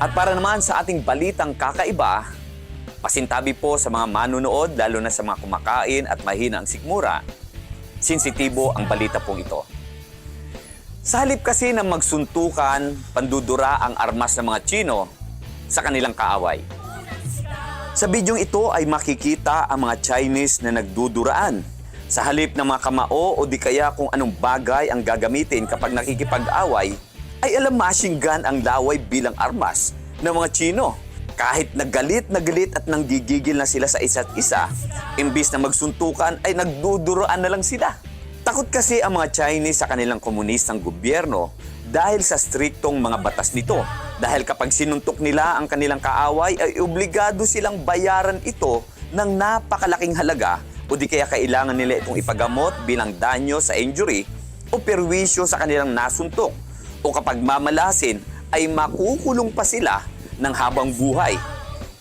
At para naman sa ating balitang kakaiba, pasintabi po sa mga manunood, lalo na sa mga kumakain at mahina ang sikmura, sensitibo ang balita pong ito. Sa halip kasi na magsuntukan, pandudura ang armas ng mga Chino sa kanilang kaaway. Sa bidyong ito ay makikita ang mga Chinese na nagduduraan. Sa halip ng mga kamao o di kaya kung anong bagay ang gagamitin kapag nakikipag-away, ay alam machine gun ang laway bilang armas ng mga Chino. Kahit nagalit na galit at nanggigigil na sila sa isa't isa, imbis na magsuntukan ay nagduduraan na lang sila. Takot kasi ang mga Chinese sa kanilang komunistang gobyerno dahil sa striktong mga batas nito. Dahil kapag sinuntok nila ang kanilang kaaway ay obligado silang bayaran ito ng napakalaking halaga o di kaya kailangan nila itong ipagamot bilang danyo sa injury o perwisyo sa kanilang nasuntok o kapag mamalasin ay makukulong pa sila ng habang buhay.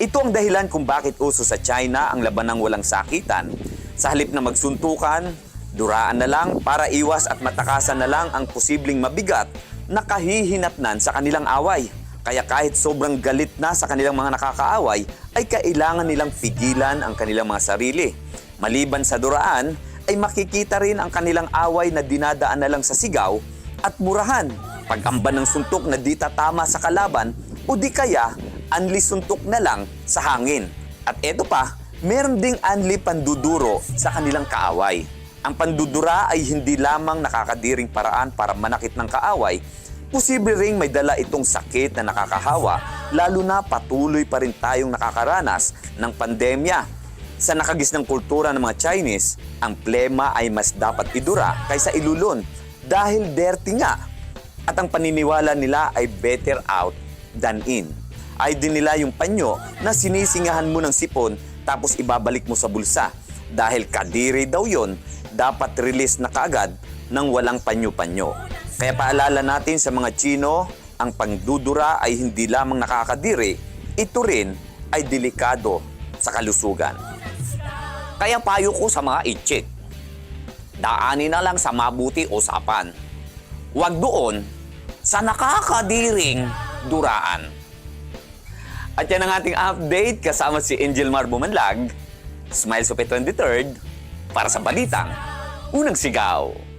Ito ang dahilan kung bakit uso sa China ang labanang walang sakitan. Sa halip na magsuntukan, duraan na lang para iwas at matakasan na lang ang posibleng mabigat na kahihinatnan sa kanilang away. Kaya kahit sobrang galit na sa kanilang mga nakakaaway, ay kailangan nilang pigilan ang kanilang mga sarili. Maliban sa duraan, ay makikita rin ang kanilang away na dinadaan na lang sa sigaw at murahan. Pag-amba ng suntok na di tatama sa kalaban o di kaya anli suntok na lang sa hangin. At eto pa, meron ding anli panduduro sa kanilang kaaway. Ang pandudura ay hindi lamang nakakadiring paraan para manakit ng kaaway, posible ring may dala itong sakit na nakakahawa, lalo na patuloy pa rin tayong nakakaranas ng pandemya. Sa nakagisnang kultura ng mga Chinese, ang plema ay mas dapat idura kaysa ilulon dahil dirty nga. At ang paniniwala nila ay better out than in. Ay din nila yung panyo na sinisingahan mo ng sipon tapos ibabalik mo sa bulsa. Dahil kadiri daw yon, dapat release na kaagad ng walang panyo-panyo. Kaya paalala natin sa mga Chino, ang pangdudura ay hindi lamang nakakadiri, ito rin ay delikado sa kalusugan. Kaya payo ko sa mga itchik, daanin na lang sa mabuti usapan. Huwag doon sa nakakadiring duraan. At yan ang ating update kasama si Angel Mar Bumanlag, Smile Supe 23rd, para sa Balitang Unang Sigaw.